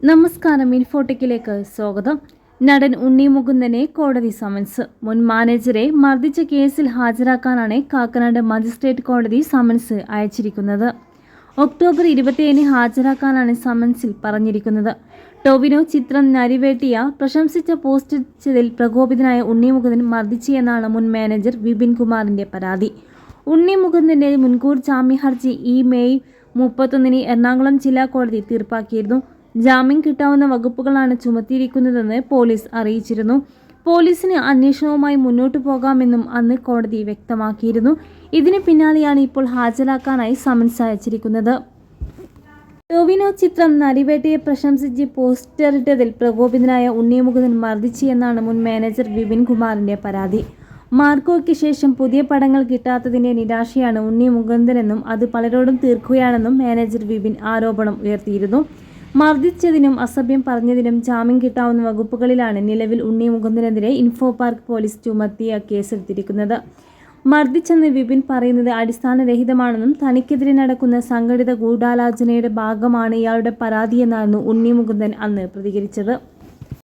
നമസ്കാരം ഇൻഫോടെക്കിലേക്ക് സ്വാഗതം. നടൻ ഉണ്ണി മുകുന്ദനെ കോടതി സമൻസ്. മുൻ മാനേജരെ മർദ്ദിച്ച കേസിൽ ഹാജരാക്കാനാണ് കാക്കനാട് മജിസ്ട്രേറ്റ് കോടതി സമൻസ് അയച്ചിരിക്കുന്നത്. ഒക്ടോബർ ഇരുപത്തിയേഴിന് ഹാജരാക്കാനാണ് സമൻസിൽ പറഞ്ഞിരിക്കുന്നത്. ടൊവിനോ ചിത്രം നരിവേട്ടിയ പ്രശംസിച്ച പോസ്റ്റിച്ചതിൽ പ്രകോപിതനായ ഉണ്ണി മുകുന്ദൻ മർദ്ദിച്ചെന്നാണ് മുൻ മാനേജർ വിപിൻ കുമാറിന്റെ പരാതി. ഉണ്ണി മുകുന്ദന്റെ മുൻകൂർ ജാമ്യ ഹർജി ഈ മെയ് മുപ്പത്തൊന്നിന് എറണാകുളം ജില്ലാ കോടതി തീർപ്പാക്കിയിരുന്നു. ജാമ്യം കിട്ടാവുന്ന വകുപ്പുകളാണ് ചുമത്തിയിരിക്കുന്നതെന്ന് പോലീസ് അറിയിച്ചിരുന്നു. പോലീസിന് അന്വേഷണവുമായി മുന്നോട്ടു പോകാമെന്നും അന്ന് കോടതി വ്യക്തമാക്കിയിരുന്നു. ഇതിന് പിന്നാലെയാണ് ഇപ്പോൾ ഹാജരാക്കാനായി സമൻസ് അയച്ചിരിക്കുന്നത്. ടൊവിനോ ചിത്രം നരിവേട്ടയെ പ്രശംസിച്ച് പോസ്റ്ററിട്ടതിൽ പ്രകോപിതനായ ഉണ്ണിമുകുന്ദൻ മർദ്ദിച്ചു എന്നാണ് മുൻ മാനേജർ വിപിൻ കുമാറിന്റെ പരാതി. മാർക്കോയ്ക്ക് ശേഷം പുതിയ പടങ്ങൾ കിട്ടാത്തതിന്റെ നിരാശയാണ് ഉണ്ണി മുകുന്ദനെന്നും അത് പലരോടും തീർക്കുകയാണെന്നും മാനേജർ വിപിൻ ആരോപണം ഉയർത്തിയിരുന്നു. മർദ്ദിച്ചതിനും അസഭ്യം പറഞ്ഞതിനും ജാമ്യം കിട്ടാവുന്ന വകുപ്പുകളിലാണ് നിലവിൽ ഉണ്ണി മുകുന്ദനെതിരെ ഇൻഫോ പാർക്ക് പോലീസ് ചുമത്തിയ കേസെടുത്തിരിക്കുന്നത്. മർദ്ദിച്ചെന്ന് വിപിൻ പറയുന്നത് അടിസ്ഥാനരഹിതമാണെന്നും തനിക്കെതിരെ നടക്കുന്ന സംഘടിത ഗൂഢാലോചനയുടെ ഭാഗമാണ് ഇയാളുടെ പരാതിയെന്നായിരുന്നു ഉണ്ണി മുകുന്ദൻ അന്ന് പ്രതികരിച്ചത്.